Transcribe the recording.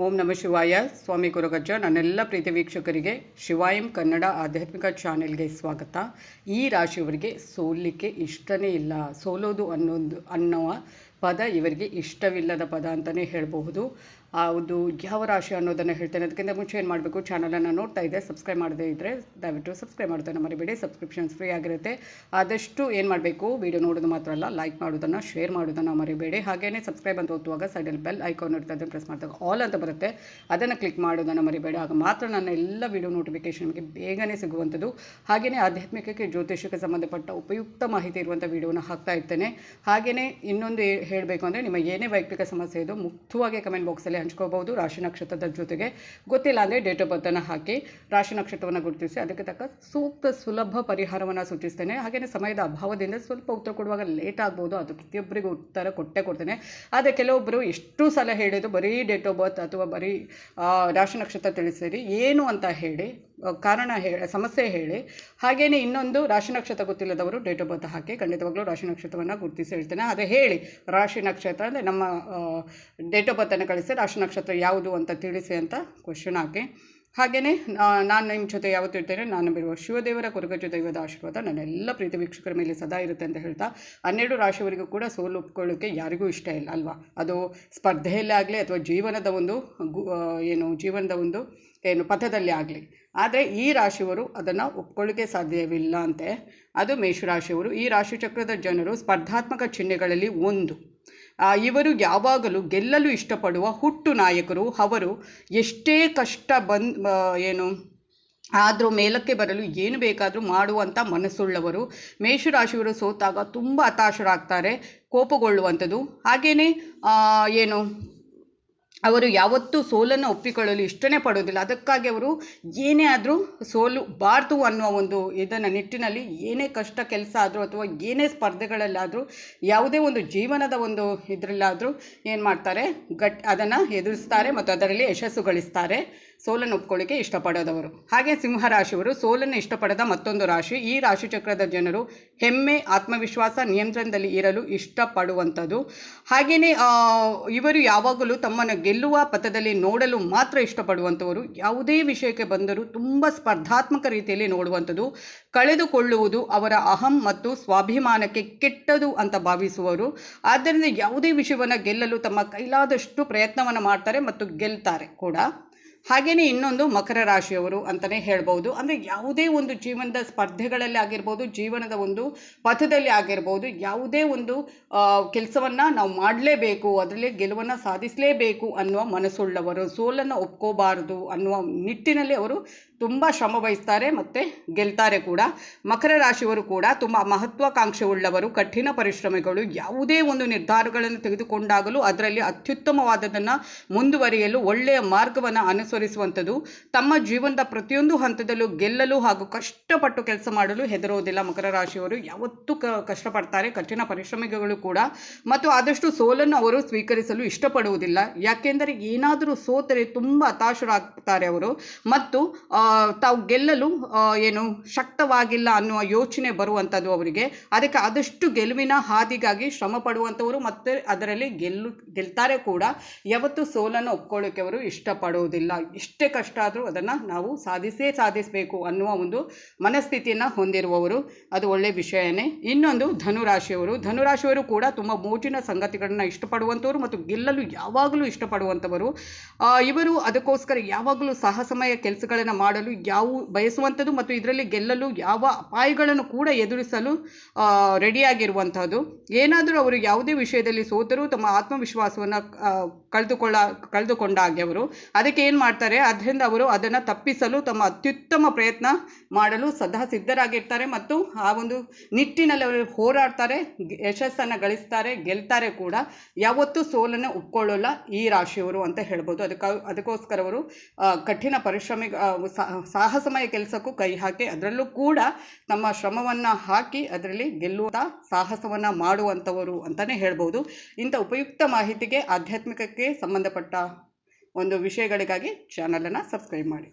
ಓಂ ನಮ ಶಿವಾಯ. ಸ್ವಾಮಿ ಗುರುಗಜ್ಜ ನನ್ನೆಲ್ಲ ಪ್ರೀತಿ ವೀಕ್ಷಕರಿಗೆ ಶಿವಾಯಂ ಕನ್ನಡ ಆಧ್ಯಾತ್ಮಿಕ ಚಾನೆಲ್ಗೆ ಸ್ವಾಗತ. ಈ ರಾಶಿಯವರಿಗೆ ಸೋಲಿಕ್ಕೆ ಇಷ್ಟನೇ ಇಲ್ಲ. ಸೋಲೋದು ಅನ್ನೋದು ಅನ್ನುವ ಪದ ಇವರಿಗೆ ಇಷ್ಟವಿಲ್ಲದ ಪದ ಅಂತಲೇ ಹೇಳಬಹುದು. ಅದು ಯಾವ ರಾಶಿ ಅನ್ನೋದನ್ನು ಹೇಳ್ತೇನೆ. ಅದಕ್ಕಿಂತ ಮುಂಚೆ ಏನು ಮಾಡಬೇಕು? ಚಾನಲನ್ನು ನೋಡ್ತಾ ಇದ್ದೆ ಸಬ್ಸ್ಕ್ರೈಬ್ ಮಾಡದೇ ಇದ್ದರೆ ದಯವಿಟ್ಟು ಸಬ್ಸ್ಕ್ರೈಬ್ ಮಾಡೋದನ್ನು ಮರಿಬೇಡಿ. ಸಬ್ಸ್ಕ್ರಿಪ್ಷನ್ಸ್ ಫ್ರೀ ಆಗಿರುತ್ತೆ. ಆದಷ್ಟು ಏನು ಮಾಡಬೇಕು? ವಿಡಿಯೋ ನೋಡೋದು ಮಾತ್ರ ಅಲ್ಲ ಲೈಕ್ ಮಾಡೋದನ್ನು ಶೇರ್ ಮಾಡೋದನ್ನು ಮರಿಬೇಡಿ. ಹಾಗೆಯೇ ಸಬ್ಸ್ಕ್ರೈಬ್ ಅಂತ ಓದುವಾಗ ಸೈಡಲ್ಲಿ ಬೆಲ್ ಐಕಾನ್ ಇರ್ತದೆ ಅದನ್ನು ಪ್ರೆಸ್ ಮಾಡಿದಾಗ ಆಲ್ ಅಂತ ಬರುತ್ತೆ. ಅದನ್ನು ಕ್ಲಿಕ್ ಮಾಡೋದನ್ನು ಮರಿಬೇಡಿ. ಆಗ ಮಾತ್ರ ನನ್ನ ಎಲ್ಲ ವಿಡಿಯೋ ನೋಟಿಫಿಕೇಶನ್ ನಿಮಗೆ ಬೇಗನೆ ಸಿಗುವಂಥದ್ದು. ಹಾಗೆಯೇ ಆಧ್ಯಾತ್ಮಿಕಕ್ಕೆ ಜ್ಯೋತಿಷಕ್ಕೆ ಸಂಬಂಧಪಟ್ಟ ಉಪಯುಕ್ತ ಮಾಹಿತಿ ಇರುವಂಥ ವಿಡಿಯೋನ ಹಾಕ್ತಾ ಇರ್ತೇನೆ. ಹಾಗೆಯೇ ಇನ್ನೊಂದು ಹೇಳಬೇಕು ಅಂದರೆ, ನಿಮ್ಮ ಏನೇ ವೈಯಕ್ತಿಕ ಸಮಸ್ಯೆ ಇದು ಮುಕ್ತವಾಗಿ ಕಮೆಂಟ್ ಬಾಕ್ಸಲ್ಲಿ ಹಂಚ್ಕೋಬಹುದು ರಾಶಿ ನಕ್ಷತ್ರದ ಜೊತೆಗೆ. ಗೊತ್ತಿಲ್ಲ ಅಂದರೆ ಡೇಟ್ ಆಫ್ ಬರ್ತನ್ನು ಹಾಕಿ ರಾಶಿ ನಕ್ಷತ್ರವನ್ನು ಗುರುತಿಸಿ. ಅದಕ್ಕೆ ತಕ್ಕ ಸೂಕ್ತ ಸುಲಭ ಪರಿಹಾರವನ್ನು ಸೂಚಿಸ್ತೇನೆ. ಹಾಗೆಯೇ ಸಮಯದ ಅಭಾವದಿಂದ ಸ್ವಲ್ಪ ಉತ್ತರ ಕೊಡುವಾಗ ಲೇಟ್ ಆಗ್ಬೋದು. ಅದು ಪ್ರತಿಯೊಬ್ಬರಿಗೂ ಉತ್ತರ ಕೊಟ್ಟೇ ಕೊಡ್ತೇನೆ. ಆದರೆ ಕೆಲವೊಬ್ಬರು ಎಷ್ಟು ಸಲ ಹೇಳಿದ್ದು ಬರೀ ಡೇಟ್ ಆಫ್ ಬರ್ತ್ ಅಥವಾ ಬರೀ ರಾಶಿ ನಕ್ಷತ್ರ ತಿಳಿಸಿರಿ. ಏನು ಅಂತ ಹೇಳಿ ಕಾರಣ ಹೇಳಿ ಸಮಸ್ಯೆ ಹೇಳಿ. ಹಾಗೇನೆ ಇನ್ನೊಂದು ರಾಶಿ ನಕ್ಷತ್ರ ಗೊತ್ತಿಲ್ಲದವರು ಡೇಟ್ ಆಫ್ ಬರ್ತ್ ಹಾಕಿ, ಖಂಡಿತವಾಗ್ಲೂ ರಾಶಿ ನಕ್ಷತ್ರವನ್ನು ಗುರುತಿಸಿ ಹೇಳ್ತೇನೆ. ಅದೇ ಹೇಳಿ, ರಾಶಿ ನಕ್ಷತ್ರ ಅಂದರೆ ನಮ್ಮ ಡೇಟ್ ಆಫ್ ಬರ್ತನ್ನು ಕಳಿಸಿ, ರಾಶಿ ನಕ್ಷತ್ರ ಯಾವುದು ಅಂತ ತಿಳಿಸಿ ಅಂತ ಕ್ವಶನ್ ಹಾಕಿ. ಹಾಗೆಯೇ ನಾನು ನಿಮ್ಮ ಜೊತೆ ಯಾವತ್ತು ಇರ್ತೇನೆ ನಾನು ಬಿರುವ ಶಿವದೇವರ ಕೊರಗಜ್ಜು ದೈವದ ಆಶೀರ್ವಾದ ನನ್ನೆಲ್ಲ ಪ್ರೀತಿ ವೀಕ್ಷಕರ ಮೇಲೆ ಸದಾ ಇರುತ್ತೆ ಅಂತ ಹೇಳ್ತಾ, ಹನ್ನೆರಡು ರಾಶಿಯವರಿಗೂ ಕೂಡ ಸೋಲು ಒಪ್ಕೊಳ್ಳೋಕ್ಕೆ ಯಾರಿಗೂ ಇಷ್ಟ ಇಲ್ಲ, ಅಲ್ವಾ? ಅದು ಸ್ಪರ್ಧೆಯಲ್ಲೇ ಆಗಲಿ ಅಥವಾ ಜೀವನದ ಒಂದು ಏನು ಜೀವನದ ಒಂದು ಏನು ಪಥದಲ್ಲಿ ಆಗಲಿ. ಆದರೆ ಈ ರಾಶಿಯವರು ಅದನ್ನು ಒಪ್ಕೊಳ್ಳಿಕ್ಕೆ ಸಾಧ್ಯವಿಲ್ಲ ಅಂತೆ. ಅದು ಮೇಷರಾಶಿಯವರು ಈ ರಾಶಿ ಚಕ್ರದ ಜನರು ಸ್ಪರ್ಧಾತ್ಮಕ ಚಿಹ್ನೆಗಳಲ್ಲಿ ಒಂದು. ಇವರು ಯಾವಾಗಲೂ ಗೆಲ್ಲಲು ಇಷ್ಟಪಡುವ ಹುಟ್ಟು ನಾಯಕರು. ಅವರು ಎಷ್ಟೇ ಕಷ್ಟ ಬಂದ್ ಏನು, ಆದರೂ ಮೇಲಕ್ಕೆ ಬರಲು ಏನು ಬೇಕಾದರೂ ಮಾಡುವಂಥ ಮನಸ್ಸುಳ್ಳವರು. ಮೇಷರಾಶಿಯವರು ಸೋತಾಗ ತುಂಬ ಹತಾಶರಾಗ್ತಾರೆ, ಕೋಪಗೊಳ್ಳುವಂಥದ್ದು. ಹಾಗೆಯೇ ಏನು ಅವರು ಯಾವತ್ತೂ ಸೋಲನ್ನು ಒಪ್ಪಿಕೊಳ್ಳಲು ಇಷ್ಟನೇ ಪಡೋದಿಲ್ಲ ಅದಕ್ಕಾಗಿ ಅವರು ಏನೇ ಆದರೂ ಸೋಲು ಬಾರದು ಅನ್ನುವ ಒಂದು ಇದನ್ನು ನಿಟ್ಟಿನಲ್ಲಿ ಏನೇ ಕಷ್ಟ ಕೆಲಸ ಆದರೂ ಅಥವಾ ಏನೇ ಸ್ಪರ್ಧೆಗಳಲ್ಲಾದರೂ, ಯಾವುದೇ ಒಂದು ಜೀವನದ ಒಂದು ಇದರಲ್ಲಾದರೂ ಏನು ಮಾಡ್ತಾರೆ, ಗಟ್ ಅದನ್ನು ಎದುರಿಸ್ತಾರೆ ಮತ್ತು ಅದರಲ್ಲಿ ಯಶಸ್ಸು ಗಳಿಸ್ತಾರೆ. ಸೋಲನ್ನು ಒಪ್ಕೊಳ್ಳಿಕ್ಕೆ ಇಷ್ಟಪಡೋದವರು. ಹಾಗೆ ಸಿಂಹರಾಶಿಯವರು ಸೋಲನ್ನು ಇಷ್ಟಪಡದ ಮತ್ತೊಂದು ರಾಶಿ, ಈ ರಾಶಿ ಚಕ್ರದ ಜನರು ಹೆಮ್ಮೆ, ಆತ್ಮವಿಶ್ವಾಸ ನಿಯಂತ್ರಣದಲ್ಲಿ ಇರಲು ಇಷ್ಟಪಡುವಂಥದ್ದು. ಹಾಗೆಯೇ ಇವರು ಯಾವಾಗಲೂ ತಮ್ಮನ್ನು ಗೆಲ್ಲುವ ಪಥದಲ್ಲಿ ನೋಡಲು ಮಾತ್ರ ಇಷ್ಟಪಡುವಂಥವರು, ಯಾವುದೇ ವಿಷಯಕ್ಕೆ ಬಂದರೂ ತುಂಬ ಸ್ಪರ್ಧಾತ್ಮಕ ರೀತಿಯಲ್ಲಿ ನೋಡುವಂಥದ್ದು, ಕಳೆದುಕೊಳ್ಳುವುದು ಅವರ ಅಹಂ ಮತ್ತು ಸ್ವಾಭಿಮಾನಕ್ಕೆ ಕೆಟ್ಟದು ಅಂತ ಭಾವಿಸುವವರು. ಆದ್ದರಿಂದ ಯಾವುದೇ ವಿಷಯವನ್ನು ಗೆಲ್ಲಲು ತಮ್ಮ ಕೈಲಾದಷ್ಟು ಪ್ರಯತ್ನವನ್ನು ಮಾಡ್ತಾರೆ ಮತ್ತು ಗೆಲ್ತಾರೆ ಕೂಡ. ಹಾಗೆಯೇ ಇನ್ನೊಂದು ಮಕರ ರಾಶಿಯವರು ಅಂತಲೇ ಹೇಳ್ಬೋದು ಅಂದರೆ ಯಾವುದೇ ಒಂದು ಜೀವನದ ಸ್ಪರ್ಧೆಗಳಲ್ಲಿ ಆಗಿರ್ಬೋದು, ಜೀವನದ ಒಂದು ಪಥದಲ್ಲಿ ಆಗಿರ್ಬೋದು, ಯಾವುದೇ ಒಂದು ಕೆಲಸವನ್ನು ನಾವು ಮಾಡಲೇಬೇಕು, ಅದರಲ್ಲಿ ಗೆಲುವನ್ನು ಸಾಧಿಸಲೇಬೇಕು ಅನ್ನುವ ಮನಸ್ಸುಳ್ಳವರು, ಸೋಲನ್ನು ಒಪ್ಕೋಬಾರದು ಅನ್ನುವ ನಿಟ್ಟಿನಲ್ಲಿ ಅವರು ತುಂಬ ಶ್ರಮ ವಹಿಸ್ತಾರೆ ಮತ್ತು ಗೆಲ್ತಾರೆ ಕೂಡ. ಮಕರ ರಾಶಿಯವರು ಕೂಡ ತುಂಬ ಮಹತ್ವಾಕಾಂಕ್ಷೆ ಉಳ್ಳವರು. ಕಠಿಣ ಪರಿಶ್ರಮಿಗಳು, ಯಾವುದೇ ಒಂದು ನಿರ್ಧಾರಗಳನ್ನು ತೆಗೆದುಕೊಂಡಾಗಲೂ ಅದರಲ್ಲಿ ಅತ್ಯುತ್ತಮವಾದದನ್ನು ಮುಂದುವರಿಯಲು ಒಳ್ಳೆಯ ಮಾರ್ಗವನ್ನು ಅನುಸರಿಸುವಂಥದ್ದು, ತಮ್ಮ ಜೀವನದ ಪ್ರತಿಯೊಂದು ಹಂತದಲ್ಲೂ ಗೆಲ್ಲಲು ಹಾಗೂ ಕಷ್ಟಪಟ್ಟು ಕೆಲಸ ಮಾಡಲು ಹೆದರೋದಿಲ್ಲ ಮಕರ ರಾಶಿಯವರು. ಯಾವತ್ತೂ ಕ, ಕಷ್ಟಪಡ್ತಾರೆ, ಕಠಿಣ ಪರಿಶ್ರಮಿಗಳು ಕೂಡ. ಮತ್ತು ಆದಷ್ಟು ಸೋಲನ್ನು ಅವರು ಸ್ವೀಕರಿಸಲು ಇಷ್ಟಪಡುವುದಿಲ್ಲ. ಯಾಕೆಂದರೆ ಏನಾದರೂ ಸೋತರೆ ತುಂಬ ಹತಾಶರಾಗ್ತಾರೆ ಅವರು. ಮತ್ತು ತಾವು ಗೆಲ್ಲಲು ಏನು ಶಕ್ತವಾಗಿಲ್ಲ ಅನ್ನುವ ಯೋಚನೆ ಬರುವಂಥದ್ದು ಅವರಿಗೆ. ಅದಕ್ಕೆ ಆದಷ್ಟು ಗೆಲುವಿನ ಹಾದಿಗಾಗಿ ಶ್ರಮ ಪಡುವಂಥವರು ಮತ್ತು ಅದರಲ್ಲಿ ಗೆಲ್ಲು, ಗೆಲ್ತಾರೆ ಕೂಡ. ಯಾವತ್ತೂ ಸೋಲನ್ನು ಒಪ್ಕೊಳ್ಳೋಕೆ ಅವರು ಇಷ್ಟಪಡೋದಿಲ್ಲ. ಇಷ್ಟೇ ಕಷ್ಟ ಆದರೂ ಅದನ್ನು ನಾವು ಸಾಧಿಸೇ ಸಾಧಿಸಬೇಕು ಅನ್ನುವ ಒಂದು ಮನಸ್ಥಿತಿಯನ್ನು ಹೊಂದಿರುವವರು. ಅದು ಒಳ್ಳೆಯ ವಿಷಯನೇ. ಇನ್ನೊಂದು ಧನುರಾಶಿಯವರು. ಧನುರಾಶಿಯವರು ಕೂಡ ತುಂಬ ಮೋಜಿನ ಸಂಗತಿಗಳನ್ನ ಇಷ್ಟಪಡುವಂಥವರು ಮತ್ತು ಗೆಲ್ಲಲು ಯಾವಾಗಲೂ ಇಷ್ಟಪಡುವಂಥವರು. ಇವರು ಅದಕ್ಕೋಸ್ಕರ ಯಾವಾಗಲೂ ಸಾಹಸಮಯ ಕೆಲಸಗಳನ್ನು ಮಾಡಲು ಯಾವ ಬಯಸುವಂಥದ್ದು ಮತ್ತು ಇದರಲ್ಲಿ ಗೆಲ್ಲಲು ಯಾವ ಅಪಾಯಗಳನ್ನು ಕೂಡ ಎದುರಿಸಲು ರೆಡಿಯಾಗಿರುವಂಥದ್ದು. ಏನಾದರೂ ಅವರು ಯಾವುದೇ ವಿಷಯದಲ್ಲಿ ಸೋತರೂ ತಮ್ಮ ಆತ್ಮವಿಶ್ವಾಸವನ್ನು ಕಳೆದುಕೊಳ್ಳ ಕಳೆದುಕೊಂಡಾಗೆ ಅವರು ಅದಕ್ಕೆ ಏನು ಮಾಡ್ತಾರೆ? ಅದರಿಂದ ಅವರು ಅದನ್ನು ತಪ್ಪಿಸಲು ತಮ್ಮ ಅತ್ಯುತ್ತಮ ಪ್ರಯತ್ನ ಮಾಡಲು ಸದಾ ಸಿದ್ಧರಾಗಿರ್ತಾರೆ ಮತ್ತು ಆ ಒಂದು ನಿಟ್ಟಿನಲ್ಲಿ ಅವರು ಹೋರಾಡ್ತಾರೆ, ಯಶಸ್ಸನ್ನು ಗಳಿಸ್ತಾರೆ, ಗೆಲ್ತಾರೆ ಕೂಡ. ಯಾವತ್ತೂ ಸೋಲನ್ನು ಒಪ್ಕೊಳ್ಳೋಲ್ಲ ಈ ರಾಶಿಯವರು ಅಂತ ಹೇಳ್ಬೋದು. ಅದಕ್ಕ, ಅದಕ್ಕೋಸ್ಕರ ಅವರು ಕಠಿಣ ಪರಿಶ್ರಮಿ ಸಾಹಸಮಯ ಕೆಲಸಕ್ಕೂ ಕೈ ಹಾಕಿ, ಅದರಲ್ಲೂ ಕೂಡ ತಮ್ಮ ಶ್ರಮವನ್ನು ಹಾಕಿ, ಅದರಲ್ಲಿ ಗೆಲ್ಲುವಂಥ ಸಾಹಸವನ್ನು ಮಾಡುವಂಥವರು ಅಂತಲೇ ಹೇಳ್ಬೋದು. ಇಂಥ ಉಪಯುಕ್ತ ಮಾಹಿತಿಗೆ ಆಧ್ಯಾತ್ಮಿಕಕ್ಕೆ ಸಂಬಂಧಪಟ್ಟ ಒಂದು ವಿಷಯಗಳಿಗಾಗಿ ಚಾನಲನ್ನು ಸಬ್ಸ್ಕ್ರೈಬ್ ಮಾಡಿ.